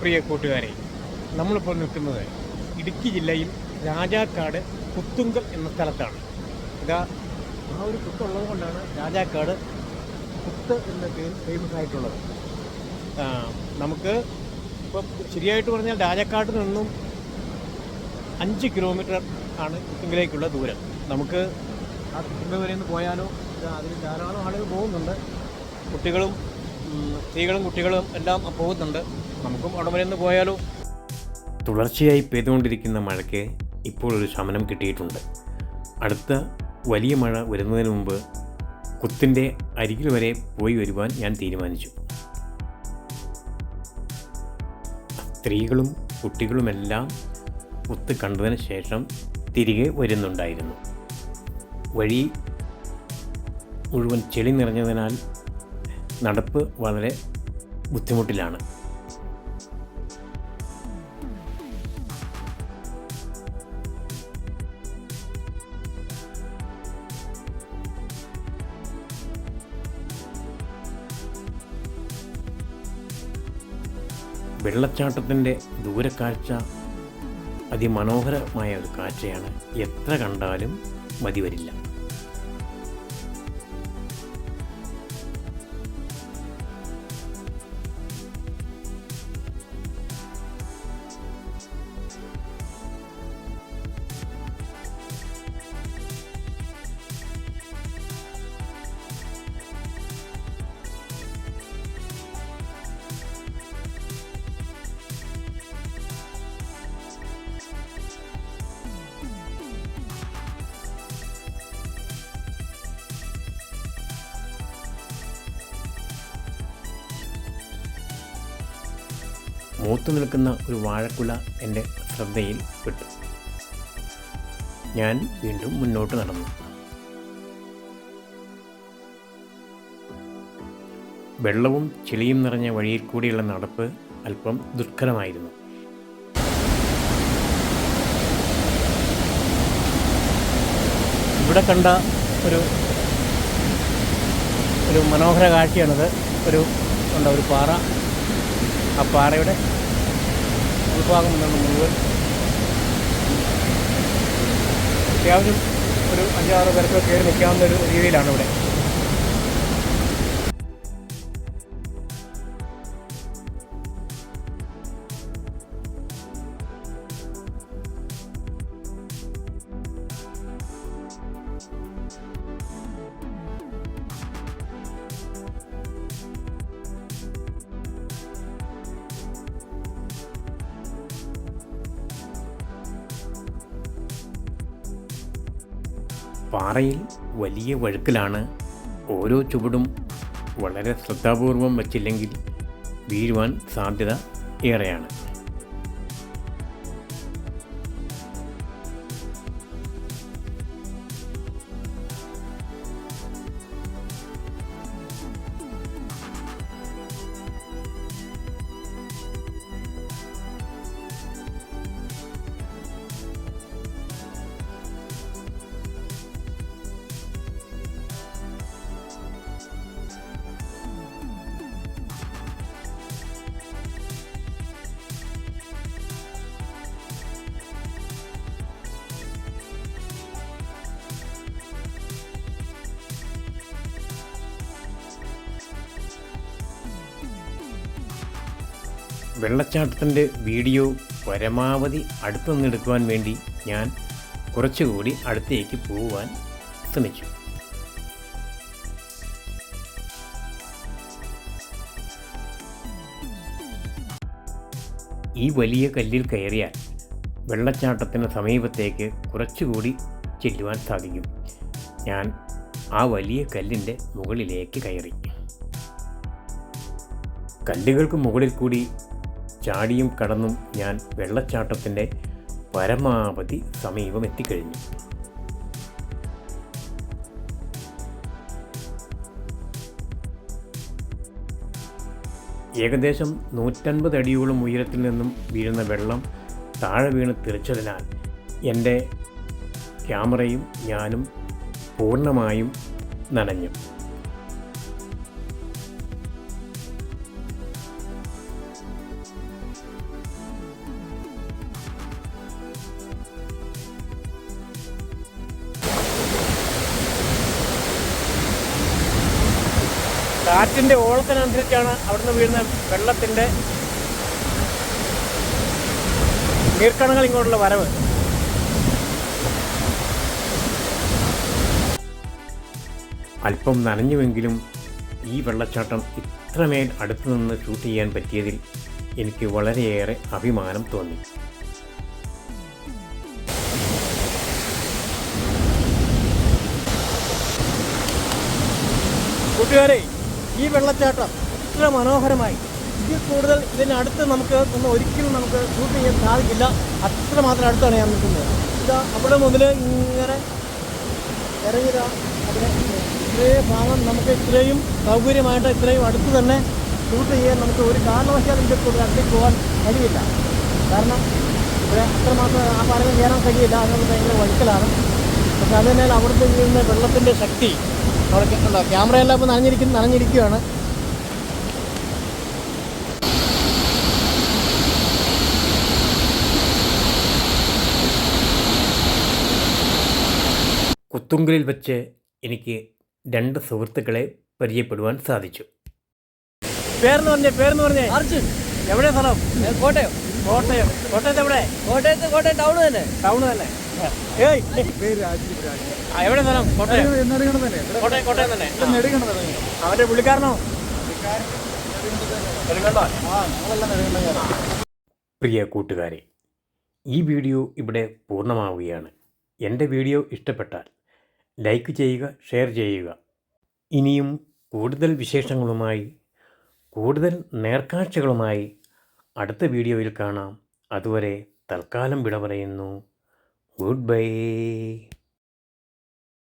പ്രിയ കൂട്ടുകാരെ നമ്മളിപ്പോൾ നിൽക്കുന്നത് ഇടുക്കി ജില്ലയിൽ രാജാക്കാട് കുത്തുങ്കൽ എന്ന സ്ഥലത്താണ്. ഇതാ ആ ഒരു കുത്തുള്ളത് കൊണ്ടാണ് രാജാക്കാട് കുത്ത് എന്ന പേര് ഫേമസ് ആയിട്ടുള്ളത്. നമുക്ക് ഇപ്പം ശരിയായിട്ട് പറഞ്ഞാൽ രാജാക്കാട് നിന്നും അഞ്ച് കിലോമീറ്റർ ആണ് കുത്തുങ്കിലേക്കുള്ള ദൂരം. നമുക്ക് ആ കുത്തുങ്കൽ വരെ ഒന്ന് പോയാലോ അതിന് ധാരാളം ആളുകൾ പോകുന്നുണ്ട്. കുട്ടികളും സ്ത്രീകളും കുട്ടികളും എല്ലാം പോകുന്നുണ്ട്. നമുക്കും അവിടെ വരെ ഒന്ന് പോയാലോ? തുടർച്ചയായി പെയ്തുകൊണ്ടിരിക്കുന്ന മഴയ്ക്ക് ഇപ്പോൾ ഒരു ശമനം കിട്ടിയിട്ടുണ്ട്. അടുത്ത വലിയ മഴ വരുന്നതിന് മുമ്പ് കുത്തിന്റെ അരികിൽ വരെ പോയി വരുവാൻ ഞാൻ തീരുമാനിച്ചു. സ്ത്രീകളും കുട്ടികളുമെല്ലാം കുത്ത് കണ്ടതിന് ശേഷം തിരികെ വരുന്നുണ്ടായിരുന്നു. വഴി മുഴുവൻ ചെളി നിറഞ്ഞതിനാൽ നടപ്പ് വളരെ ബുദ്ധിമുട്ടിലാണ്. വെള്ളച്ചാട്ടത്തിന്റെ ദൂരക്കാഴ്ച അതിമനോഹരമായ ഒരു കാഴ്ചയാണ്. എത്ര കണ്ടാലും മതി വരില്ല. മൂത്തു നിൽക്കുന്ന ഒരു വാഴക്കുല എന്റെ ശ്രദ്ധയിൽ പെട്ടു. ഞാൻ വീണ്ടും മുന്നോട്ട് നടന്നു. വെള്ളവും ചെളിയും നിറഞ്ഞ വഴിയിൽ കൂടിയുള്ള നടപ്പ് അല്പം ദുഷ്കരമായിരുന്നു. ഇവിടെ കണ്ട ഒരു ഒരു മനോഹര കാഴ്ചയാണിത്. ഒരു ഉണ്ട് ഒരു പാറ. ആ പാറയുടെ ഉൾഭാഗം എന്നുള്ള മുഴുവൻ. അത്യാവശ്യം ഒരു അഞ്ചാറ് പേർക്ക് കയറി നിൽക്കാവുന്ന ഒരു രീതിയിലാണ് ഇവിടെ. പാറയിൽ വലിയ വഴുക്കിലാണ് ഓരോ ചുവടും വളരെ ശ്രദ്ധാപൂർവം വച്ചില്ലെങ്കിൽ വീഴുവാൻ സാധ്യത ഏറെയാണ്. വെള്ളച്ചാട്ടത്തിന്റെ വീഡിയോ പരമാവധി അടുത്തു നിന്നെടുക്കുവാൻ വേണ്ടി ഞാൻ കുറച്ചുകൂടി അടുത്തേക്ക് പോവാൻ ശ്രമിച്ചു. ഈ വലിയ കല്ലിൽ കയറിയാൽ വെള്ളച്ചാട്ടത്തിന് സമീപത്തേക്ക് കുറച്ചുകൂടി ചെല്ലുവാൻ സാധിക്കും. ഞാൻ ആ വലിയ കല്ലിന്റെ മുകളിലേക്ക് കയറി. കല്ലുകൾക്ക് മുകളിൽ കൂടി ചാടിയും കടന്നും ഞാൻ വെള്ളച്ചാട്ടത്തിന്റെ പരമാവധി സമീപം എത്തിക്കഴിഞ്ഞു. ഏകദേശം നൂറ്റൻപത് അടിയോളം ഉയരത്തിൽ നിന്നും വീഴുന്ന വെള്ളം താഴെ വീണ് തെറിച്ചതിനാൽ എന്റെ ക്യാമറയും ഞാനും പൂർണമായും നനഞ്ഞു. കാറ്റിന്റെ ഓളത്തിനനുസരിച്ചാണ് അവിടുന്ന് വീഴുന്ന വെള്ളത്തിന്റെ നീർക്കണങ്ങൾ ഇങ്ങോട്ടുള്ള വരവ്. അല്പം നനഞ്ഞുവെങ്കിലും ഈ വെള്ളച്ചാട്ടം ഇത്രമേൽ അടുത്തു നിന്ന് ഷൂട്ട് ചെയ്യാൻ പറ്റിയതിൽ എനിക്ക് വളരെയേറെ അഭിമാനം തോന്നി. കൂട്ടുകാരെ ഈ വെള്ളച്ചാട്ടം ഇത്ര മനോഹരമായി. ഇതിൽ കൂടുതൽ ഇതിനടുത്ത് നമുക്ക് ഒന്ന് ഒരിക്കലും നമുക്ക് ഷൂട്ട് ചെയ്യാൻ സാധിക്കില്ല. അത്രമാത്രം അടുത്താണ് ഞാൻ നിൽക്കുന്നത്. ഇതാ അവിടെ മുതൽ ഇങ്ങനെ ഇറങ്ങിയതാ അവിടെ ഇത്രയും ഭാഗം നമുക്ക് ഇത്രയും സൗകര്യമായിട്ട് ഇത്രയും അടുത്ത് തന്നെ ഷൂട്ട് ചെയ്യാൻ നമുക്ക് ഒരു കാരണവശാലും ഇതിൽ കൂടുതൽ അടുത്തേക്ക് പോകാൻ കഴിയില്ല. കാരണം ഇവിടെ അത്രമാത്രം ആ പാലം കയറാൻ കഴിയില്ല. അതിനുള്ള ഭയങ്കര വഴുക്കലാണ്. പക്ഷെ അതിനാൽ അവിടുത്തെ വീഴുന്ന വെള്ളത്തിന്റെ ശക്തി. അവിടെ ഉണ്ടോ ക്യാമറയെല്ലാം ഇപ്പോൾ നനഞ്ഞിരിക്കുന്നു നനഞ്ഞിരിക്കുകയാണ്. കുത്തുങ്കലിൽ വെച്ച് എനിക്ക് രണ്ട് സുഹൃത്തുക്കളെ പരിചയപ്പെടുവാൻ സാധിച്ചു. പേരെന്ന് പറഞ്ഞേ പേരെന്ന് പറഞ്ഞേ? അർജുൻ. എവിടെ സ്ഥലം? കോട്ടയം. കോട്ടയം. കോട്ടയത്ത് എവിടെ? കോട്ടയത്ത് കോട്ടയം ടൗൺ തന്നെ. ടൗൺ തന്നെ. എവിടെ സ്ഥലം? കോട്ടയം. കോട്ടയം കോട്ടയം തന്നെ. അവന്റെ പുള്ളിക്കാരനോ? പ്രിയ കൂട്ടുകാരെ ഈ വീഡിയോ ഇവിടെ പൂർണമാവുകയാണ്. എന്റെ വീഡിയോ ഇഷ്ടപ്പെട്ടാൽ ലൈക്ക് ചെയ്യുക ഷെയർ ചെയ്യുക. ഇനിയും കൂടുതൽ വിശേഷങ്ങളുമായി കൂടുതൽ നേർക്കാഴ്ചകളുമായി അടുത്ത വീഡിയോയിൽ കാണാം. അതുവരെ തൽക്കാലം വിട പറയുന്നു. Good bye